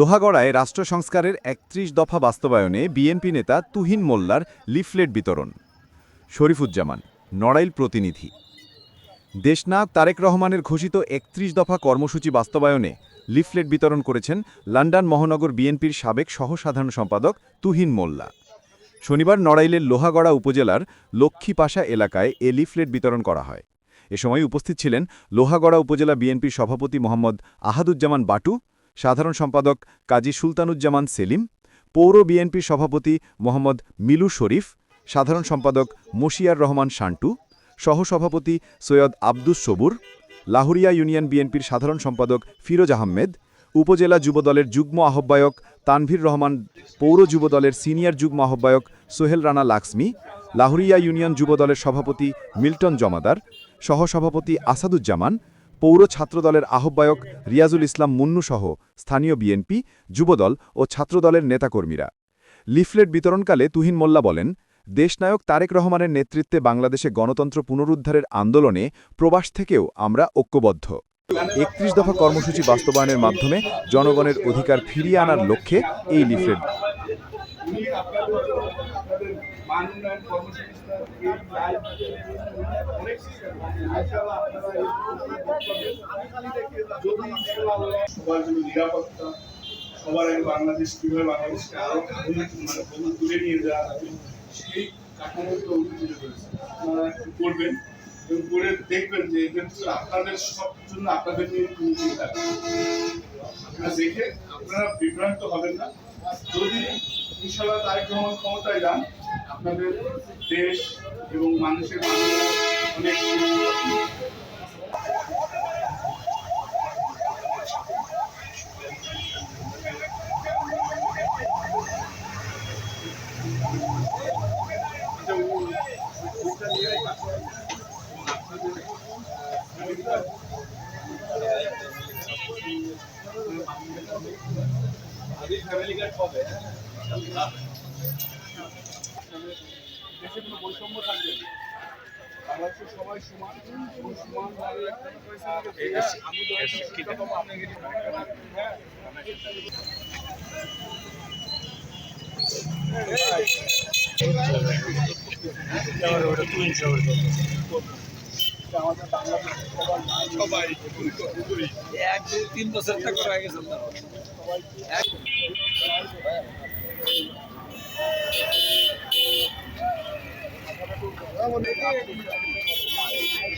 লোহাগড়ায় রাষ্ট্র সংস্কারের একত্রিশ দফা বাস্তবায়নে বিএনপি নেতা তুহিন মোল্লার লিফলেট বিতরণ। শরীফুজ্জামান, নড়াইল প্রতিনিধি। দেশনায়ক তারেক রহমানের ঘোষিত একত্রিশ দফা কর্মসূচি বাস্তবায়নে লিফলেট বিতরণ করেছেন লন্ডন মহানগর বিএনপির সাবেক সহসাধারণ সম্পাদক তুহিন মোল্লা। শনিবার নড়াইলের লোহাগড়া উপজেলার লক্ষ্মীপাশা এলাকায় এ লিফলেট বিতরণ করা হয়। এ সময় উপস্থিত ছিলেন লোহাগড়া উপজেলা বিএনপির সভাপতি মোহাম্মদ আহাদুজ্জামান বাটু সাধারণ সম্পাদক কাজী সুলতানুজ্জামান সেলিম, পৌর বিএনপির সভাপতি মোহাম্মদ মিলু শরীফ, সাধারণ সম্পাদক মশিয়ার রহমান শান্টু, সহসভাপতি সৈয়দ আব্দুস সবুর, লাহুরিয়া ইউনিয়ন বিএনপির সাধারণ সম্পাদক ফিরোজ আহমেদ, উপজেলা যুবদলের যুগ্ম আহ্বায়ক তানভীর রহমান, পৌর যুবদলের সিনিয়র যুগ্ম আহ্বায়ক সোহেল রানা লাক্সমি, লাহুরিয়া ইউনিয়ন যুবদলের সভাপতি মিল্টন জমাদার, সহসভাপতি আসাদুজ্জামান পৌর ছাত্রদলের আহ্বায়ক রিয়াজুল ইসলাম মুন্নুসহ স্থানীয় বিএনপি, যুবদল ও ছাত্রদলের নেতাকর্মীরা। লিফলেট বিতরণকালে তুহিন মোল্লা বলেন, দেশনায়ক তারেক রহমানের নেতৃত্বে বাংলাদেশে গণতন্ত্র পুনরুদ্ধারের আন্দোলনে প্রবাস থেকেও আমরা ঐক্যবদ্ধ। একত্রিশ দফা কর্মসূচি বাস্তবায়নের মাধ্যমে জনগণের অধিকার ফিরিয়ে আনার লক্ষ্যে এই লিফলেট সবার জন্য নিরাপত্তা সবার আগে বাংলাদেশ কীভাবে বাংলাদেশকে আরও আধুনিক বহু নিয়ে যাওয়া যাবে সেই তুলে আপনারা করবেন এবং করে দেখবেন যে এদের আপনাদের সব জন্য আপনাদের নিয়ে আপনারা দেখে আপনারা বিভ্রান্ত হবেন না। যদি ইনশাল্লাহ তারেক রহমান ক্ষমতায় যান আপনাদের দেশ এবং মানুষের অনেক ফ্যামিলি কার্ড পাবে দেশে কোনো বৈষম্য থাকবে বাংলাদেশের সবাই সমান এবং সমান হ্যাঁ সবাই এক দুই তিন বছর থাকতে হয়ে গেছে এক